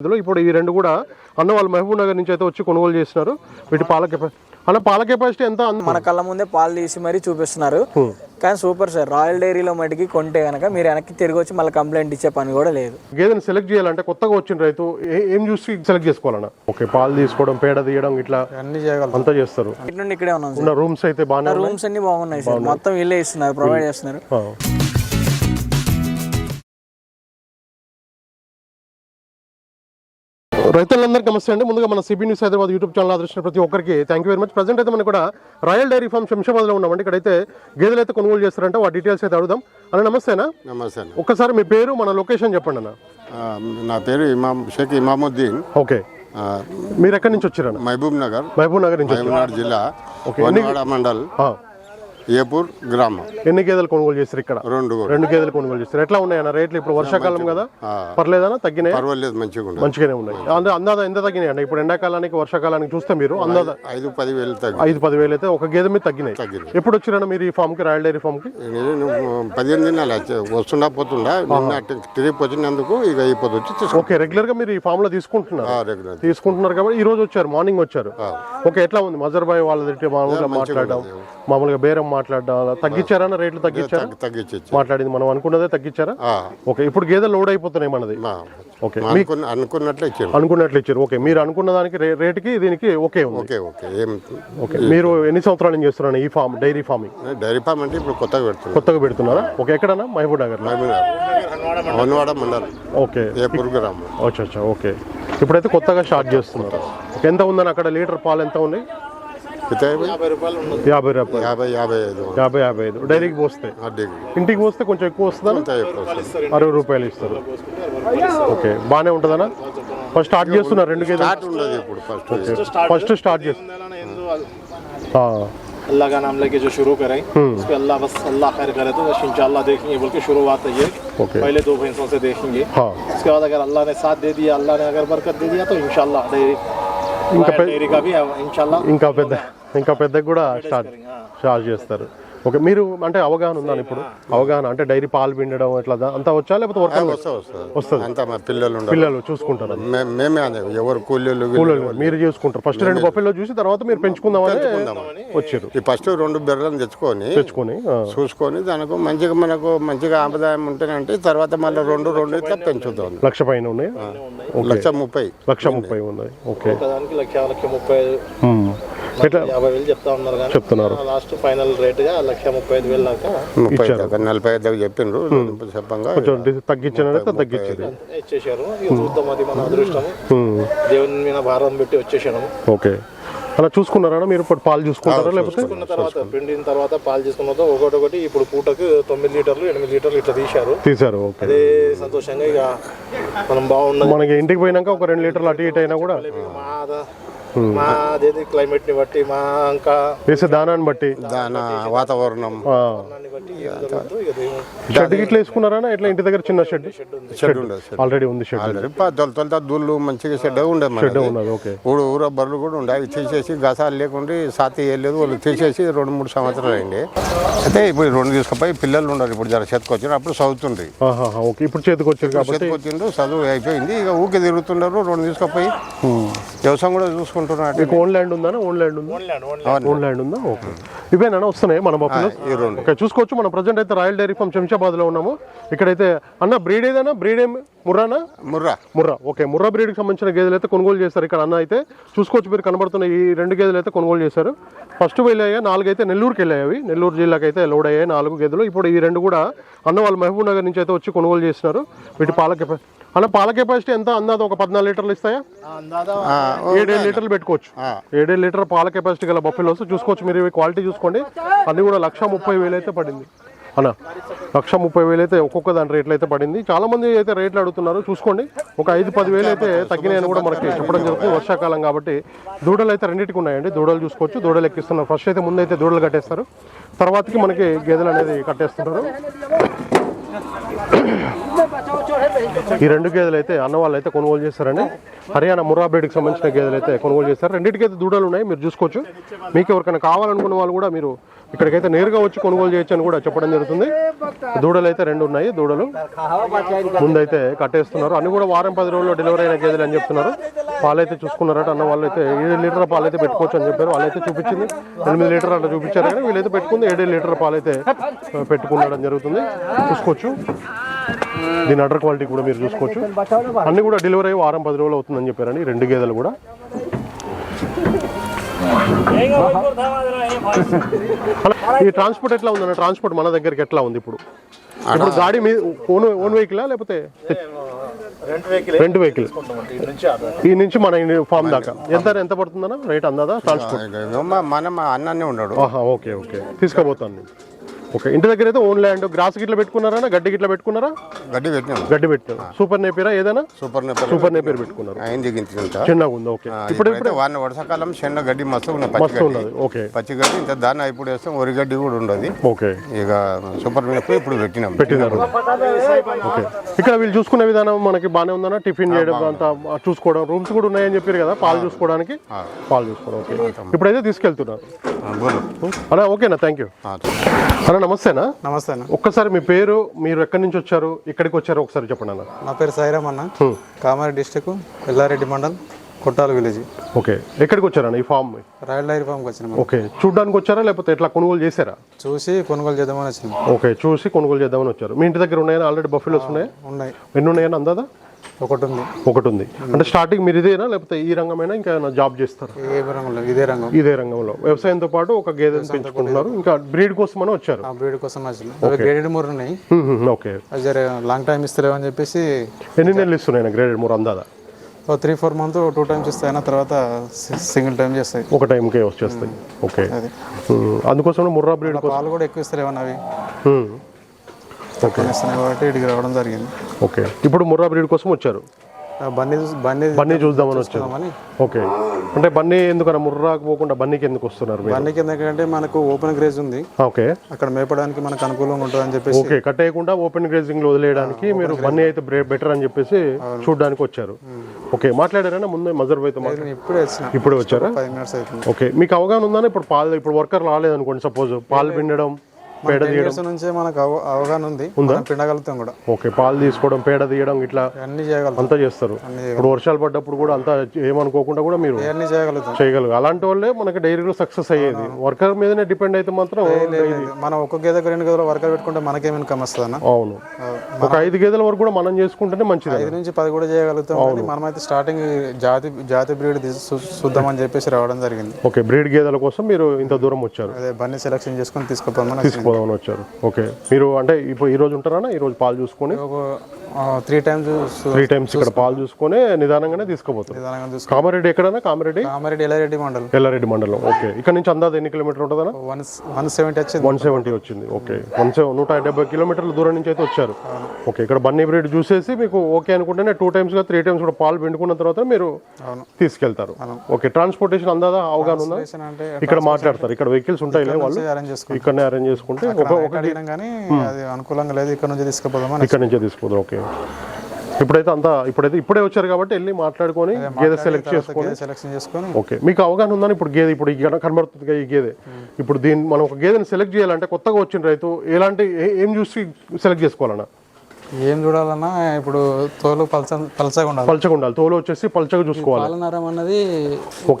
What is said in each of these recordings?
ఇందులో ఇప్పుడు ఈ రెండు కూడా అన్న వాళ్ళు మహబూబ్ నగర్ నుంచి అయితే వచ్చి కొనుగోలు చేస్తున్నారు వీటి పాల అన్న పాల కెపాసిటీ ఎంత మన కళ్ళ ముందే పాలు తీసి మరీ చూపిస్తున్నారు. కానీ సూపర్ సార్ రాయల్ డైరీలో మటుకి కొంటే కనుక మీరు వెనక్కి తిరిగి వచ్చి మళ్ళీ కంప్లైంట్ ఇచ్చే పని కూడా లేదు. గేదెని సెలెక్ట్ చేయాలంటే కొత్తగా వచ్చిన రైతు ఏ- చూసి సెలెక్ట్ చేసుకోవాలన్న? ఓకే పాలు తీసుకోవడం పేడ తీయడం ఇట్లా అన్ని చేయగలం అంతా చేస్తారు. ఇటు నుండి ఇక్కడే ఉన్నాం రూమ్స్ అయితే బాగానే ఉన్నాయి. రూమ్స్ అన్ని బాగున్నాయి సార్. మొత్తం వీళ్ళే ఇస్తున్నారు ప్రొవైడ్ చేస్తున్నారు. రైతులందరికీ నమస్తే అండి. ముందుగా మన CB news Hyderabad YouTube channel ఆదర్శించిన ప్రతి ఒక్కరికి thank you very much present అయితే మనం కూడా రాయల్ డైరీ ఫార్మ్ శంషాబాద్లో ఉన్నామండి. ఇక్కడైతే గేదెలు అయితే కొనుగోలు చేస్తారంటే. వాటి డీటెయిల్స్ అయితే అడుగుదాం. అన్న నమస్తేనా నమస్తే అన్న. ఒక్కసారి మీ పేరు మన లొకేషన్ చెప్పండి అన్న. నా పేరు ఇమాం షేక్ ఇమాముద్దీన్. ఓకే. మీరు ఎక్కడి నుంచి వచ్చారన్న మహబూబ్ నగర్. మహబూబ్ నగర్ నుంచి జిల్లా. మండల్. ఏపూర్ గ్రామం. ఎన్ని గేదెలు కొనుగోలు చేస్తారు ఇక్కడ? రెండు. రెండు గేదెలు కొనుగోలు చేస్తారు ఎట్లా ఉన్నాయన్న రేట్లు ఇప్పుడు వర్షాకాలం కదా? ఆ, పర్లేదనా తగ్గినాయి? పర్వాలేదు మంచిగా మంచిగానే ఉన్నాయి. అంద అందాద ఎంత తగ్గినాయి అన్న ఇప్పుడు ఎండాకాలానికి వర్షాకాలానికి చూస్తే మీరు అందాద ఐదు పది వేలు తగ్గి ఐదు పదివేలు అయితే ఒక గేదె మీద తగ్గినాయి. ఎప్పుడు వచ్చిరన్న మీరు ఈ ఫామ్కి రాయల్ డైరీ ఫామ్కి పదిహేను దినాలు వస్తుండా పోతుండా ట్రిప్ వచ్చినందుకు ఇక అయిపోతుంది వచ్చి ఓకే రెగ్యులర్గా మీరు ఈ ఫామ్లో తీసుకుంటున్నారు తీసుకుంటున్నారు కాబట్టి ఈ రోజు వచ్చారు మార్నింగ్ వచ్చారు. ఓకే ఎట్లా ఉంది? మజర్ బాయ్ వాళ్ళ మాట్లాడడం. మామూలుగా బేరం మాట్లాడడం అలా తగ్గించారన్న రేట్లు తగ్గించారా? తగ్గించి మాట్లాడింది. మనం అనుకున్నదే తగ్గించారా? ఓకే ఇప్పుడు గేదె లోడ్ అయిపోతున్నాయి మనది. ఓకే అనుకున్న అనుకున్నట్లే ఇచ్చాను అనుకున్నట్లు ఇచ్చారు. ఓకే మీరు అనుకున్న దానికి రేటుకి దీనికి ఓకే ఓకే ఓకే ఏం ఓకే మీరు ఎన్ని సంవత్సరాల నుంచి చేస్తున్నారు ఈ farm dairy farming dairy farm అంటే ఇప్పుడు కొత్తగా పెడుతున్నాం కొత్తగా పెడుతున్నారా? ఓకే ఎక్కడన్నా? మహబూబ్ నగర్. మండల్. ఓకే. అచ్చా అచ్చా ఓకే. ఇప్పుడైతే కొత్తగా స్టార్ట్ చేస్తున్నారు. ఎంత ఉందని అక్కడ లీటర్ పాలు ఎంత ఉన్నాయి? అయితే యాభై రూపాయలు యాభై యాభై ఐదు యాభై యాభై ఐదు డైరీకి పోస్తే అడ్డీ ఇంటికి పోస్తే కొంచెం ఎక్కువ వస్తుందా అంతా ఎక్కువ వస్తుంది. అరవై రూపాయలు ఇస్తారు ఓకే బాగానే ఉంటుందనా ఫస్ట్ స్టార్ట్ చేస్తున్నారు రెండు కేజీ స్టార్ట్ ఉండదు ఇప్పుడు ఫస్ట్ ఫస్ట్ స్టార్ట్ చేస్తున్నారు अल्लाह का नाम लेके जो शुरू करें उस पे अल्लाह बस अल्लाह खैर करे तो बस इंशाल्लाह देखेंगे बोल के शुरुआत है ये ओके। पहले दो भैंसों से देखेंगे हाँ उसके बाद अगर अल्लाह ने साथ दे दिया अल्लाह ने अगर बरकत दे दिया तो इंशाल्लाह डेयरी इनका पे- डेयरी का भी इंशाल्लाह ఇంకా పెద్ద ఇంకా పెద్దగా కూడా స్టార్ట్ స్టార్ట్ చేస్తారు. ఓకే మీరు అంటే అవగాహన ఉందని ఇప్పుడు? అవగాహన అంటే డైరీ పాలు పిండడం ఇట్లా దా- అంతా వచ్చా లేకపోతే వస్తుంది. అంతా మా పిల్లలు పిల్లలు చూసుకుంటారు. మేమే అదే ఎవరు కూలీలు కూలీలు మీరు చూసుకుంటారు. ఫస్ట్ రెండు బొఫెల్లో చూసి తర్వాత మీరు పెంచుకుందామని వచ్చారు. ఈ ఫస్ట్ రెండు బెర్రలను తెచ్చుకొని తెచ్చుకొని చూసుకొని దానికి మంచిగా మనకు మంచిగా ఆదాయం ఉంటేనంటే తర్వాత మళ్ళీ రెండు రెండు ఇట్లా పెంచుతాం. లక్ష పైన ఉన్నాయి? లక్ష ముప్పై. లక్ష ముప్పై ఉన్నాయి. ఓకే. దానికి లక్ష లక్ష ముప్పై యాభై వేలు చెప్తా ఉన్నారు కానీ చెప్తున్నారు. లాస్ట్ ఫైనల్ రేట్గా లక్ష ముప్పై ఐదు వేలు దాకా ముప్పై దాకా నలభై ఐదు దాకా చెప్పిండ్రు. చెప్పంగా తగ్గించింది ఇచ్చేసారు. చూద్దాం అది మన అదృష్టము. ఉమ్. దేవుని మీద భారం పెట్టి వచ్చేసాను. ఓకే. అలా చూసుకున్నారా? మీరు ఇప్పుడు పాలు చూసుకుంటారా లేకపోతే? తీసుకున్న తర్వాత పిండిన తర్వాత పాలు తీసుకున్న తర్వాత ఒకటి ఒకటి ఇప్పుడు పూటకు తొమ్మిది లీటర్లు ఎనిమిది లీటర్లు ఇట్లా తీశారు. తీశారు ఓకే. అదే సంతోషంగా ఇక మనం బాగున్నది. మనకి ఇంటికి పోయినాక ఒక రెండు లీటర్లు అటు ఇటు అయినా కూడా. మా అదేది క్లైమేట్ని బట్టి మా ఇంకా వేసే దానాన్ని బట్టి. దాని వాతావరణం. దాన్ని బట్టి ఏం జరుగుతుందో ఇక దేవుడు. షెడ్ ఇట్లా వేసుకున్నారా ఎట్లా ఇంటి దగ్గర చిన్న షెడ్? షెడ్ ఉండదు షెడ్ ఆల్రెడీ ఉంది షెడ్. ఆల్రెడీ తొలి తొలి దూళ్ళు మంచిగా షెడ్ ఉండే షెడ్ మనది. ఉన్నది ఓకే. ఊరు ఊర బర్రెలు కూడా ఉండే. అవి తీసేసి గసాలు లేకుండా సాతి వేయలేదు వాళ్ళు తీసేసి రెండు మూడు సంవత్సరాలు అయింది. అయితే ఇప్పుడు రెండు తీసుకుపోయి పిల్లలు ఉన్నారు ఇప్పుడు జర చేతికొచ్చారు అప్పుడు చదువుతుండ్రి. ఆహాహా, ఓకే. ఇప్పుడు చేతికి వచ్చారు కాబట్టి చేతికొచ్చిండ్రు చదువు అయిపోయింది. ఇక ఊరికి తిరుగుతున్నారు రెండు తీసుకుపోయి. వ్యవసాయం కూడా చూసుకుంటున్నారు మీకు ఓన్ ల్యాండ్ ఉందా? ఓన్ ల్యాండ్ ఉందా ఓన్ ల్యాండ్ ఉందా? ఓకే ఇవేనా వస్తున్నాయి మన ఓకే చూసుకోవచ్చు. మనం ప్రజెంట్ అయితే రాయల్ డైరీ ఫామ్ శంషాబాద్లో ఉన్నాము. ఇక్కడైతే అన్న బ్రీడ్ ఏదైనా? బ్రీడ్ ఏం? ముర్రానా? ముర్రా. ముర్రా. ఓకే ముర్రా బ్రీడ్కి సంబంధించిన గేదెలు అయితే కొనుగోలు చేశారు ఇక్కడ అన్న అయితే. చూసుకోవచ్చు మీరు కనబడుతున్న ఈ రెండు గేదెలు అయితే కొనుగోలు చేశారు. ఫస్ట్ వెళ్ళాయి? నాలుగు అయితే నెల్లూరుకి వెళ్ళాయి అవి. నెల్లూరు జిల్లాకి అయితే లోడ్ అయ్యాయి నాలుగు గేదెలు. ఇప్పుడు ఈ రెండు కూడా అన్న వాళ్ళు మహబూబ్ నగర్ నుంచి అయితే వచ్చి కొనుగోలు చేస్తున్నారు. వీటి పాల అన్న పాల కెపాసిటీ ఎంత? అందాద ఒక పద్నాలుగు లీటర్లు ఇస్తాయా? ఆ, ఏడేడు లీటర్లు పెట్టుకోవచ్చు. ఆ. ఏడేడు లీటర్ పాల కెపాసిటీ గల బఫెలోస్ చూసుకోవచ్చు మీరు ఇవి క్వాలిటీ చూసుకోండి. అన్ని కూడా లక్ష ముప్పై వేలు అయితే పడింది. అన్న లక్ష ముప్పై వేలు అయితే ఒక్కొక్క దాని రేట్లు అయితే పడింది. చాలా మంది అయితే రేట్లు అడుగుతున్నారు చూసుకోండి. ఒక ఐదు పది వేలు అయితే తగ్గినాయని కూడా మనకి చెప్పడం జరుగుతుంది. వర్షాకాలం కాబట్టి దూడలు అయితే రెండింటికి ఉన్నాయండి. దూడలు చూసుకోవచ్చు దూడలు ఎక్కిస్తున్నారు. ఫస్ట్ అయితే ముందు అయితే దూడలు కట్టేస్తారు. తర్వాతకి మనకి గేదెలు అనేది కట్టేస్తున్నారు. ఈ రెండు గేదెలు అయితే అన్న వాళ్ళు అయితే కొనుగోలు చేస్తారండి. హర్యానా ముర్రా సంబంధించిన గేదెలు అయితే కొనుగోలు చేస్తారు. రెండింటికైతే దూడలు ఉన్నాయి మీరు చూసుకోవచ్చు. మీకు ఎవరికైనా కావాలనుకున్న వాళ్ళు కూడా మీరు ఇక్కడికైతే నేరుగా వచ్చి కొనుగోలు చేయొచ్చు అని కూడా చెప్పడం జరుగుతుంది. దూడలు అయితే రెండు ఉన్నాయి దూడలు. ముందైతే కట్టేస్తున్నారు. అన్ని కూడా వారం పది రోజుల్లో డెలివరీ అయిన గేదెలు అని చెప్తున్నారు. పాలైతే చూసుకున్నారట అన్న వాళ్ళు అయితే ఏడు లీటర్ పాలు అయితే పెట్టుకోవచ్చు అని చెప్పారు. వాళ్ళైతే చూపించింది. ఎనిమిది లీటర్ అట్లా చూపించారు కానీ వీళ్ళైతే పెట్టుకుంది ఏడు లీటర్ పాలు అయితే జరుగుతుంది. చూసుకోవచ్చు. దీని అడర్ క్వాలిటీ కూడా మీరు చూసుకోవచ్చు. అన్ని కూడా డెలివరీ అయ్యి వారం పది రోజులు అవుతుందని చెప్పారండి. రెండు గేదెలు కూడా. ఈ ట్రాన్స్పోర్ట్ ఎట్లా ఉందన్న ట్రాన్స్పోర్ట్ మన దగ్గరికి ఎట్లా ఉంది ఇప్పుడు? ఇప్పుడు గాడి మీ ఓన్ ఓన్ వెహికల్ లేకపోతే రెంట్ వెహికల్ ఈ నుంచి మన ఫామ్ దాకా. ఎంత ఎంత పడుతుందన్న? రేట్ అందాదా? ట్రాన్స్పోర్ట్ మన మా అన్ననే ఉన్నాడు. Okay okay. తీసుకుపోతాను నేను. ఓకే. ఇంటి దగ్గర అయితే ఓన్ ల్యాండ్. గ్రాస్ గిట్ల పెట్టుకున్నారా గడ్డి గిట్ల పెట్టుకున్నారా? గడ్డి పెట్టినాం. గడ్డి పెట్టారు. సూపర్ నేపీరా ఏదైనా? సూపర్ నెప్పర్ సూపర్ నేపీర్ పెట్టుకున్నారు. ఇంత చిన్నగా ఉంది ఓకే. ఇప్పుడు ఇప్పుడు వాన వర్షాకాలం చిన్న గడ్డి మస్తు ఉన్నది పచ్చి మస్తు ఉన్నది ఓకే. పచ్చి గడ్డి ఇంత దాన్ని ఇప్పుడు వేస్తాం వరి గడ్డి కూడా ఉండదు. ఓకే. ఇక సూపర్ మినప్ ఇప్పుడు పెట్టినాం. పెట్టినారు. ఓకే. ఇక్కడ వీళ్ళు చూసుకునే విధానం మనకి బాగానే ఉందన్న? టిఫిన్ చేయడం అంతా చూసుకోవడం రూమ్స్ కూడా ఉన్నాయని చెప్పారు కదా పాలు చూసుకోవడానికి? పాలు చూసుకోవడం ఓకే. ఇప్పుడైతే తీసుకెళ్తున్నారు. అన్నా ఓకేనా? Thank you. అన్న నమస్తేనా? నమస్తే అన్న ఒక్కసారి మీ పేరు మీరు ఎక్కడి నుంచి వచ్చారు? ఇక్కడికి వచ్చారు ఒకసారి చెప్పండి అన్న. నా పేరు సాయిరామ్ అన్న. కామారెడ్డి డిస్టిక్ ఎల్లారెడ్డి మండల్ కొట్టాల విలేజ్. ఓకే. ఎక్కడికి వచ్చారన్న ఈ ఫామ్? రాయల్ డైరీ ఫామ్కి వచ్చినాం. ఓకే. చూడ్డానికి వచ్చారా? లేకపోతే ఎట్లా కొనుగోలు చేశారా? చూసి కొనుగోలు చేద్దామని వచ్చినాం. ఓకే. చూసి కొనుగోలు చేద్దామని వచ్చారు. మీ ఇంటి దగ్గర ఉన్నాయని ఆల్రెడీ బఫెలోస్ ఉన్నాయా? ఉన్నాయి. ఎన్ని ఉన్నాయని అందాదా? ఒకటి ఉంది ఒకటి ఉంది అంటే స్టార్టింగ్ మీరు ఇదేనా? లేకపోతే ఈ రంగమైనా? ఇంకా జాబ్ చేస్తారా? ఏ రంగంలో? ఇదే రంగం. ఇదే రంగంలో. వ్యవసాయంతో పాటు ఒక గేదెని పెంచుకుంటున్నారు. ఇంకా బ్రీడ్ కోసమని వచ్చారు? ఆ బ్రీడ్ కోసం గ్రేడెడ్ మూడు ఉన్నాయి. ఓకే లాంగ్ టైం ఇస్తలేవని చెప్పేసి ఎన్ని నెలలు ఇస్తున్నాయి గ్రేడెడ్ మూడు అందాదా? ఓ three four month two times ఇస్తాయన్న తర్వాత సింగిల్ టైం చేస్తాయి. ఒక టైంకే వచ్చేస్తాయి. ఓకే అందుకోసం ముర్రా బ్రీడ్ కోసం పాలు కూడా ఎక్కువ అవి. హ్మ్, తక్కువ ఇస్తున్నాయి కాబట్టి రావడం జరిగింది. ఓకే. ఇప్పుడు ముర్రా బ్రీడ్ కోసం వచ్చారు. బన్నీ బన్నీ బన్నీ చూద్దామని వచ్చారు. చూద్దామని ఓకే. అంటే బన్నీ ఎందుకన్నా ముర్రాకు పోకుండా బన్నీకి ఎందుకు వస్తున్నారు బన్నీకి ఎందుకంటే మనకు ఓపెన్ గ్రేజ్ ఉంది. ఓకే. అక్కడ మేపడానికి మనకు అనుకూలంగా ఉంటుందని చెప్పేసి ఓకే. కట్టేయకుండా ఓపెన్ గ్రేజింగ్లో వదిలేయడానికి మీరు బన్నీ అయితే బెటర్ అని చెప్పేసి చూడడానికి వచ్చారు. ఓకే. మాట్లాడారా ముందే మజర్ అయితే ఇప్పుడే ఇప్పుడే వచ్చారా? Five minutes okay. మీకు అవగాహన ఉందని ఇప్పుడు పాలు ఇప్పుడు వర్కర్ రాలేదు అనుకోండి సపోజ్ పాలు పిండడం పేడ తీయడం. నుంచే మనకు అవ- అవగాహన ఉంది. పిండగలుగుతాం కూడా. ఓకే పాలు తీసుకోవడం పేడ తీయడం ఇట్లా అన్ని చేయగలుగుతాం. అంతా చేస్తారు. ఇప్పుడు వర్షాలు పడ్డప్పుడు కూడా అంతా ఏమనుకోకుండా కూడా మీరు అన్ని చేయగలుగుతాం. చేయగలరు అలాంటి వాళ్ళే మనకి డైరీలో సక్సెస్ అయ్యేది. వర్కర్ మీదనే డిపెండ్ అయితే మాత్రం. మనం ఒక్క గేదె రెండు గేదెలు వర్కర్ పెట్టుకుంటే మనకేం ఇన్కమ్ వస్తుంది అవును. ఒక ఐదు గేదెల వరకు కూడా మనం చేసుకుంటేనే మంచిది ఐదు నుంచి పది కూడా చేయగలుగుతాం మనమైతే స్టార్టింగ్ జాతి జాతి బ్రీడ్ చూద్దామని చెప్పేసి రావడం జరిగింది. ఓకే బ్రీడ్ గేదెల కోసం మీరు ఇంత దూరం వచ్చారు. అదే బన్నీ సెలెక్షన్ చేసుకొని తీసుకుపోమని తీసుకుపోదామని వచ్చారు. ఓకే. మీరు అంటే ఇప్పుడు ఈ రోజు ఉంటారా ఈ రోజు పాలు చూసుకొని? త్రీ టైమ్స్ త్రీ టైమ్స్ ఇక్కడ పాలు చూసుకొని నిదానంగానే తీసుకుపోతారు. చూసుకుని కామారెడ్డి ఎక్కడన్నా? కామారెడ్డి? కామారెడ్డి ఎల్లారెడ్డి మండల్. ఎల్లారెడ్డి మండలం. ఓకే. ఇక్కడ నుంచి అందాజ ఎన్ని కిలోమీటర్ ఉంటుందన్నా? వన్ వన్ సెవెంటీ వచ్చింది. వన్ సెవెంటీ వచ్చింది. ఓకే. వన్ సెవెన్ నూట డెబ్బై కిలోమీటర్ల దూరం నుంచి అయితే వచ్చారు. ఓకే. ఇక్కడ బన్నీ బ్రీడ్ చూసేసి మీకు ఓకే అనుకుంటేనే టూ టైమ్స్గా త్రీ టైమ్స్ కూడా పాలు పిండుకున్న తర్వాత మీరు. తీసుకెళ్తారు. ఓకే. ట్రాన్స్పోర్టేషన్ అందాదా అవగాహన ఉందా? ఇక్కడ మాట్లాడతారు. ఇక్కడ వెహికల్స్ ఉంటాయి వాళ్ళు? ఇక్కడనే అరేంజ్ చేసుకుంటే ఒక కానీ అది అనుకూలంగా లేదు. ఇక్కడ నుంచి తీసుకుపోదామని ఇక్కడ నుంచే తీసుకుందాం ఓకే. ఇప్పుడైతే అంతా ఇప్పుడైతే ఇప్పుడే వచ్చారు కాబట్టి వెళ్ళి మాట్లాడుకొని గేదె సెలెక్ట్ చేసుకొని సెలెక్షన్ చేసుకొని ఓకే. మీకు అవగాహన ఉందని ఇప్పుడు గేదె ఇప్పుడు కనబడుతుంది ఈ గేదె. ఇప్పుడు దీన్ని మనం ఒక గేదెని సెలెక్ట్ చేయాలంటే కొత్తగా వచ్చిన రైతు ఎలాంటి ఏం చూసి సెలెక్ట్ చేసుకోవాలన్నా? ఏం చూడాలన్నా ఇప్పుడు తోలు పల్చ పల్చగా ఉండాలి. పల్చగా ఉండాలి. తోలు వచ్చేసి పల్చగా చూసుకోవాలి. పాలనరం అన్నది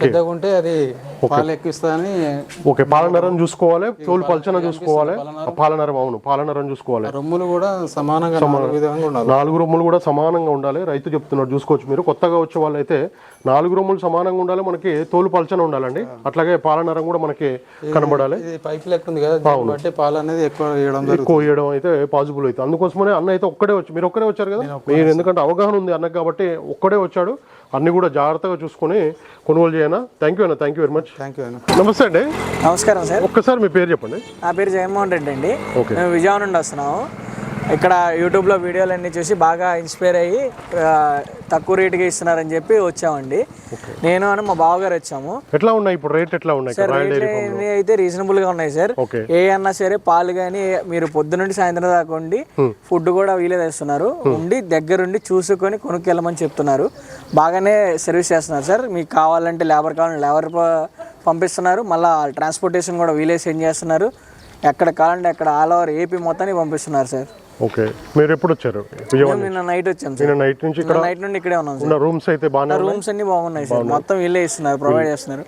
పెద్దగా ఉంటే అది పాలు ఎక్కువస్తుందని ఓకే పాలనరం చూసుకోవాలి తోలు పల్చన చూసుకోవాలి. పాలనరం అవును పాలనరం చూసుకోవాలి. రొమ్ములు కూడా సమానంగా విధంగా ఉండాలి. నాలుగు రొమ్ములు కూడా సమానంగా ఉండాలి. రైతు చెప్తున్నాడు చూసుకోవచ్చు మీరు. కొత్తగా వచ్చే వాళ్ళైతే నాలుగు రొమ్ములు సమానంగా ఉండాలి మనకి తోలు పల్చన ఉండాలండి. అట్లాగే పాలనరం కూడా మనకి కనబడాలి. ఇది పైప్ లెక్క ఉంది కదా దీన్ని బట్టి పాలు అనేది ఎక్కువ ఎక్కువ ఇవ్వడం అయితే పాసిబుల్ అవుతుంది. అందుకోసమనే అన్న అయితే ఒక్కడే వచ్చి మీరు ఒక్కడే వచ్చారు కదా? మీరు ఎందుకంటే అవగాహన ఉంది అన్నకు కాబట్టి ఒక్కడే వచ్చాడు. అన్ని కూడా జాగ్రత్తగా చూసుకొని కొనుగోలు చేయనా? థ్యాంక్ యూ అన్న thank you very much thank you అన్న. నమస్తే అండి. నమస్కారం సార్. ఒక్కసారి మీ పేరు చెప్పండి. నా పేరు జగన్మోహన్ రెడ్డి అండి. మేము విజయవాడ నుండి వస్తున్నాము. ఇక్కడ యూట్యూబ్లో వీడియోలన్నీ చూసి బాగా ఇన్స్పైర్ అయ్యి తక్కువ రేటుకి ఇస్తున్నారని చెప్పి వచ్చామండి. నేను అని మా బావగారు వచ్చాము. ఎట్లా ఉన్నాయి ఇప్పుడు రేట్ ఎట్లా ఉన్నాయి? రేట్లు అయితే రీజనబుల్గా ఉన్నాయి సార్. ఏ అన్నా సరే పాలు కానీ మీరు పొద్దు నుండి సాయంత్రం దాకా ఉండి ఫుడ్ కూడా వీలే తెస్తున్నారు. ఉండి దగ్గరుండి చూసుకొని కొనుక్కెళ్ళమని చెప్తున్నారు. బాగానే సర్వీస్ చేస్తున్నారు సార్. మీకు కావాలంటే లేబర్ కావాలంటే లేబర్ పంపిస్తున్నారు. మళ్ళీ ట్రాన్స్పోర్టేషన్ కూడా వీలే సెండ్ చేస్తున్నారు. ఎక్కడ కావాలంటే అక్కడ ఆల్ ఓవర్ ఏపీ మొత్తాన్ని పంపిస్తున్నారు సార్. ఓకే. మీరు ఎప్పుడు వచ్చారు విజయవాడ నిన్న నైట్ వచ్చాం సార్. నిన్న నైట్ నుంచి ఇక్కడ నైట్ నుండి ఇక్కడే ఉన్నాం సార్. రూమ్స్ అయితే ఉన్నాయి? రూమ్స్ అన్ని బాగున్నాయి సార్. మొత్తం వీళ్ళే ఇస్తున్నారు ప్రొవైడ్ చేస్తున్నారు.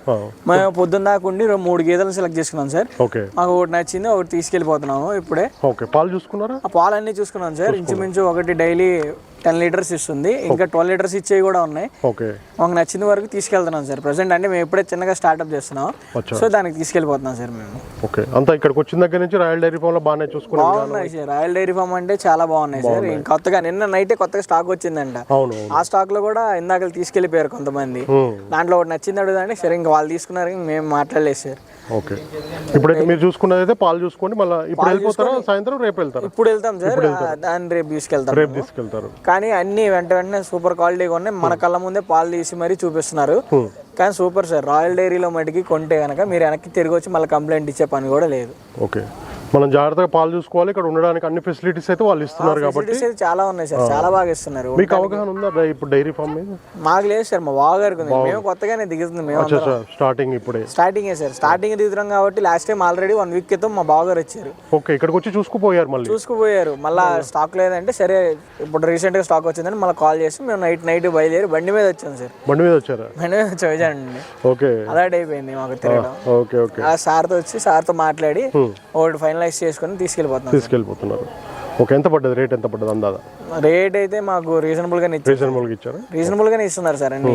మేము పొద్దున్న దాకా ఉండి మూడు గేదెలను సెలెక్ట్ చేసుకున్నాం సార్. ఓకే. మాకు ఒకటి నచ్చింది ఒకటి తీసుకెళ్ళిపోతున్నాము ఇప్పుడే. ఓకే. పాలు చూసుకున్నారా? ఆ పాలన్నీ చూసుకున్నాం సార్. ఇంచుమించు ఒకటి డైలీ టెన్ లీటర్స్ ఇస్తుంది. ఇంకా ట్వెల్వ్ లీటర్స్ ఇచ్చేవి కూడా ఉన్నాయి. ఓకే. మాకు నచ్చిన వరకు తీసుకెళ్తున్నాం సార్. ప్రజెంట్ అంటే మేము ఇప్పుడే చిన్నగా స్టార్ట్అప్ చేస్తున్నాం. సో దానికి తీసుకెళ్ళిపోతున్నాం సార్ మేము. ఓకే. అంతా ఇక్కడికి వచ్చిన దగ్గర నుంచి రాయల్ డైరీ ఫామ్లో బాగానే చూసుకున్నాం బాగున్నాయి సార్. రాయల్ డైరీ ఫామ్ అంటే చాలా బాగున్నాయి సార్. కొత్తగా నిన్న నైటే కొత్తగా స్టాక్ వచ్చిందంట. ఆ స్టాక్లో కూడా ఇందాక తీసుకెళ్ళిపోయారు కొంతమంది. దాంట్లో ఒకటి నచ్చింది అడుగుదండి సరే ఇంకా వాళ్ళు తీసుకున్నారు మేము మాట్లాడలేదు సార్. ఓకే. ఇప్పుడైతే మీరు చూసుకున్నది అయితే పాలు చూసుకోండి. మళ్ళీ ఇప్పుడు వెళ్ళిపోతారా సాయంత్రం రేపు వెళ్తారా? ఇప్పుడు వెళ్తాం సార్. దాన్ని రేపు తీసుకెళ్తాం రేపు తీసుకెళ్తారు. కానీ అన్ని వెంట వెంటనే సూపర్ క్వాలిటీగా ఉన్నాయి మన కళ్ళ ముందే పాలు తీసి మరీ చూపిస్తున్నారు. కానీ సూపర్ సార్ రాయల్ డైరీలో మటుకి కొంటే కనుక మీరు వెనక్కి తిరిగి వచ్చి మళ్ళీ కంప్లైంట్ ఇచ్చే పని కూడా లేదు. ఓకే. మనం జాగ్రత్తగా పాలు చూసుకోవాలి. ఇక్కడ ఉండడానికి అన్ని ఫెసిలిటీస్ అయితే వాళ్ళు ఇస్తున్నారు కాబట్టి. చాలా ఉన్నాయి సార్. చాలా బాగా ఇస్తున్నారు. మీకు అవగాహన ఉందా ఇప్పుడు డైరీ ఫామ్ మీద? మాకు లేదు సార్. మా బావగారికి ఉంది. మేము కొత్తగానే దిగుతుంది మేము స్టార్టింగ్ ఇప్పుడే. స్టార్టింగే సార్. స్టార్టింగ్ దిగుతున్నాం కాబట్టి last time already one week క్రితం మా బావగారు వచ్చారు. ఓకే ఇక్కడికి వచ్చి చూసుకుపోయారు మళ్ళీ. చూసుకుపోయారు. మళ్ళీ స్టాక్ లేదంటే సరే ఇప్పుడు రీసెంట్గా స్టాక్ వచ్చిందని మళ్ళీ కాల్ చేసి మేము నైట్ నైట్ బయలుదేరి బండి మీద వచ్చాం సార్. బండి మీద వచ్చారా? బండి మీద వచ్చి. విజయండి ఓకే అలాంటి అయిపోయింది మాకు తిరగడం. ఓకే ఓకే ఆ సార్తో వచ్చి సార్తో మాట్లాడి ఒకటి ఫైనలైజ్ చేసుకొని తీసుకెళ్ళిపోతున్నాం తీసుకెళ్ళిపోతున్నారు. ఓకే ఎంత పడ్డది? రేట్ ఎంత పడ్డది అందాదా రేట్ అయితే మాకు రీజనబుల్ గానే ఇచ్చారు. రీజనబుల్గా ఇచ్చారా? రీజనబుల్ గానే ఇస్తున్నారు సార్ అన్ని.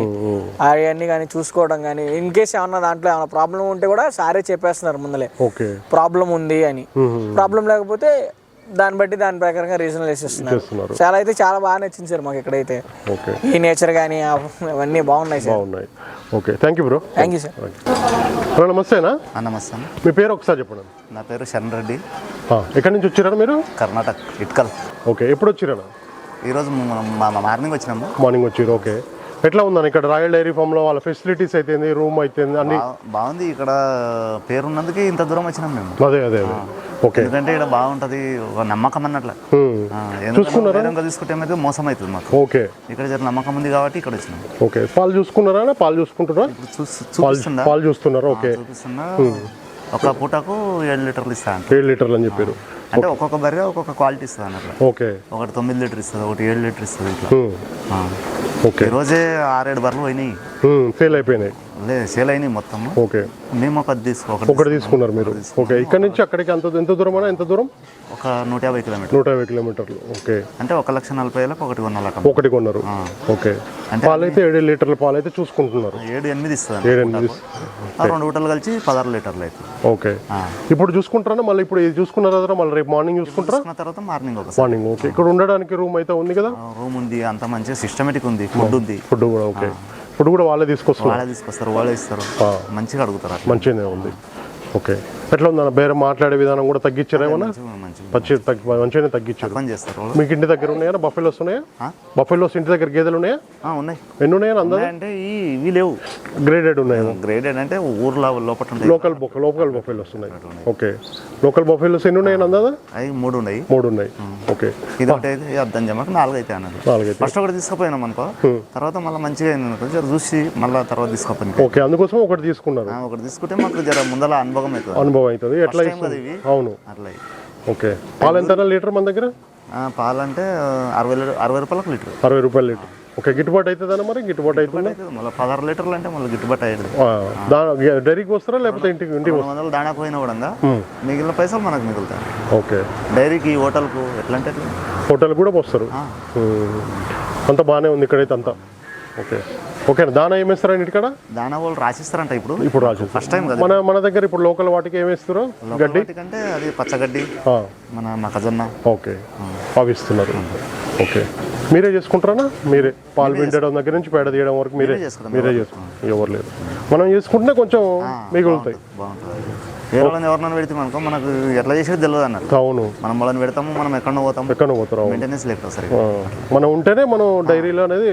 అవన్నీ కానీ చూసుకోవడం కానీ ఇన్ కేస్ ఏమన్నా దాంట్లో ఏమైనా ప్రాబ్లం ఉంటే కూడా సారే చెప్పేస్తున్నారు ముందలే. ఓకే. ప్రాబ్లం ఉంది అని. ప్రాబ్లం లేకపోతే దాన్ని బట్టి దాని ప్రకారంగా రీజనల్ వేసిస్తున్నారు. చాలా అయితే చాలా బాగా నచ్చింది సార్ మాకు ఇక్కడైతే ఓకే. ఈ నేచర్ కానీ అవన్నీ బాగున్నాయి సార్. బాగున్నాయి. Okay. Thank you bro thank you sir hello నమస్తేనా నమస్తే. మీ పేరు ఒకసారి చెప్పండి నా పేరు శరణ్ రెడ్డి. ఆ, ఎక్కడి నుంచి వచ్చిరా మీరు? కర్ణాటక ఇట్కల్. ఓకే. ఎప్పుడు వచ్చిరా ఈరోజు మనం మా మా మార్నింగ్ వచ్చినాము. మార్నింగ్ వచ్చిర్రు ఓకే. ఎట్లా ఉందని ఇక్కడ రాయల్ డైరీ ఫామ్లో వాళ్ళ ఫెసిలిటీస్ అయితే రూమ్ అయితే అన్ని బాగుంది. ఇక్కడ పేరున్నందుకే ఇంత దూరం వచ్చినాం మేము. అదే అదే ఓకే. ఎందుకంటే ఇక్కడ బాగుంటది ఒక నమ్మకం అన్నట్ల. ఇంకా తీసుకుంటే ఏమైతే మోసం అవుతుంది మాకు. ఓకే. ఇక్కడ జర నమ్మకం ఉంది కాబట్టి ఇక్కడ వచ్చినాం. ఓకే. పాలు చూసుకున్నారా పాలు చూసుకుంటారా ఇప్పుడు చూసి పాలు చూస్తున్నారు? ఓకే. ఒక పూటకు ఏడు లీటర్లు ఇస్తా అంట. ఏడు లీటర్లు అని చెప్పారు. అంటే ఒక్కొక్క బర్రె ఒక్కొక్క క్వాలిటీ ఇస్తుంది అన్నట్ల. ఓకే. ఒకటి తొమ్మిది లీటర్ ఇస్తుంది ఒకటి ఏడు లీటర్ ఇస్తుంది ఇట్లా. ఓకే ఈరోజే ఆరేడు బర్రెలు పోయినాయి. సేల్ అయిపోయినాయి లేదు సేల్ అయినాయి మొత్తము ఓకే. మేము ఒకటి తీసుకో ఒకటి తీసుకున్నారు మీరు. ఓకే ఇక్కడ నుంచి అక్కడికి అంత ఎంత దూరం ఎంత దూరం? ఒక నూట యాభై కిలోమీటర్. నూట యాభై కిలోమీటర్లు ఓకే. అంటే ఒక లక్ష నలభై వేలకు ఒకటి కొనాలక ఒకటి కొన్నారు. ఓకే. పాలు అయితే ఏడు లీటర్ల పాలు అయితే చూసుకుంటున్నారు. ఏడు ఎనిమిది ఇస్తుంది ఏడు ఎనిమిది. రెండు ఊటలు కలిసి పదహారు లీటర్లు అవుతుంది. ఓకే. ఇప్పుడు చూసుకుంటారా? మళ్ళీ ఇప్పుడు ఇది చూసుకున్నారా కదా మళ్ళీ రేపు మార్నింగ్ చూసుకుంటారా? తర్వాత మార్నింగ్ మార్నింగ్ ఓకే. ఇక్కడ ఉండడానికి రూమ్ అయితే ఉంది కదా? రూమ్ ఉంది. అంత మంచిగా సిస్టమేటిక్ ఉంది. ఫుడ్ ఉంది. ఫుడ్ కూడా ఓకే. ఫుడ్ కూడా వాళ్ళే తీసుకొస్తున్నారు? వాళ్ళే తీసుకొస్తారు వాళ్ళే ఇస్తారు. మంచిగా అడుగుతారు మంచిగానే ఉంది. ఓకే. ఎట్లా ఉందన్న? బేరం మాట్లాడే విధానం కూడా తగ్గించారా ఏమన్నా? పచ్చి మంచిగానే తగ్గించారు. మీకు ఇంటి దగ్గర ఉన్నాయా? బఫెలోస్ ఉన్నాయా? బఫెలోస్ ఇంటి దగ్గర గేదెలు ఉన్నాయా? ఆ, ఉన్నాయి. ఎన్ని ఉన్నాయా అందరూ? అంటే ఇవి లేవు. గ్రేడెడ్ ఉన్నాయేమో గ్రేడెడ్ అంటే ఊర్లో లోపల లోకల్ లోకల్ బఫెలోస్ ఉన్నాయి. ఓకే లోకల్ బఫెలోస్ ఎన్ని ఉన్నాయి అందాదా అవి మూడు ఉన్నాయి. మూడు ఉన్నాయి. ఓకే ఇది ఒకటి అయితే అర్థం జమకు నాలుగు అయితే అన్నది. నాలుగైతే. ఫస్ట్ ఒకటి తీసుకుపోయినాం అనుకో తర్వాత మళ్ళీ మంచిగా అయింది జర చూసి మళ్ళీ తర్వాత తీసుకుపోయినాం. ఓకే అందుకోసం ఒకటి తీసుకున్నారు. ఒకటి తీసుకుంటే మాకు జర ముందల అనుభవం అవుతుంది. అనుభవం అవుతుంది. ఎట్లా? అవును. అట్లా. ఓకే. పాలు ఎంత లీటర్ మన దగ్గర? పాలంటే ఆ, అరవై అరవై రూపాయలకు లీటర్. అరవై రూపాయలు లీటర్. ఓకే గిట్టుబాటు అవుతుందన్న మరి? గిట్టుబాటు అవుతుంది? మళ్ళీ పదహారు లీటర్లు అంటే మళ్ళీ గిట్టుబాటు అయ్యేది. డైరీకి వస్తారా లేకపోతే ఇంటికి ఇంటికి వందలు దాణా పోయినా కూడా మిగిలిన పైసలు మనకు మిగులుతాయి. ఓకే. డైరీకి హోటల్కు ఎట్లా అంటే హోటల్ కూడా వస్తారు. అంతా బాగానే ఉంది ఇక్కడైతే అంతా. ఓకే. ఓకే దానా ఏమేస్తారండి ఇక్కడ దానా వాళ్ళు రాసిస్తారంట ఇప్పుడు. ఇప్పుడు రాజు ఫస్ట్ టైం కదా మన మన దగ్గర ఇప్పుడు లోకల్ వాటికి ఏమేస్తారు గడ్డి? కంటే అది పచ్చగడ్డి మన మొక్కజొన్న ఓకే. అవి ఇస్తున్నారు. ఓకే. మీరే చేసుకుంటారా? మీరే పాలు పిండడం దగ్గర నుంచి పేడ తీయడం వరకు మీరే. మీరే చేసుకుంటారు ఎవరు లేదు మనం చేసుకుంటే కొంచెం మిగులుతాయి. వాళ్ళని ఎవరినైనా పెడితే మనకు మనకు ఎట్లా చేసేది తెలియదు అన్నట్టు. అవును. మనం వాళ్ళని పెడతాము మనం ఎక్కడో ఎక్కడ మెయింటెనెన్స్ లేకపోతే సరే మనం ఉంటేనే మనం డైరీలో అనేది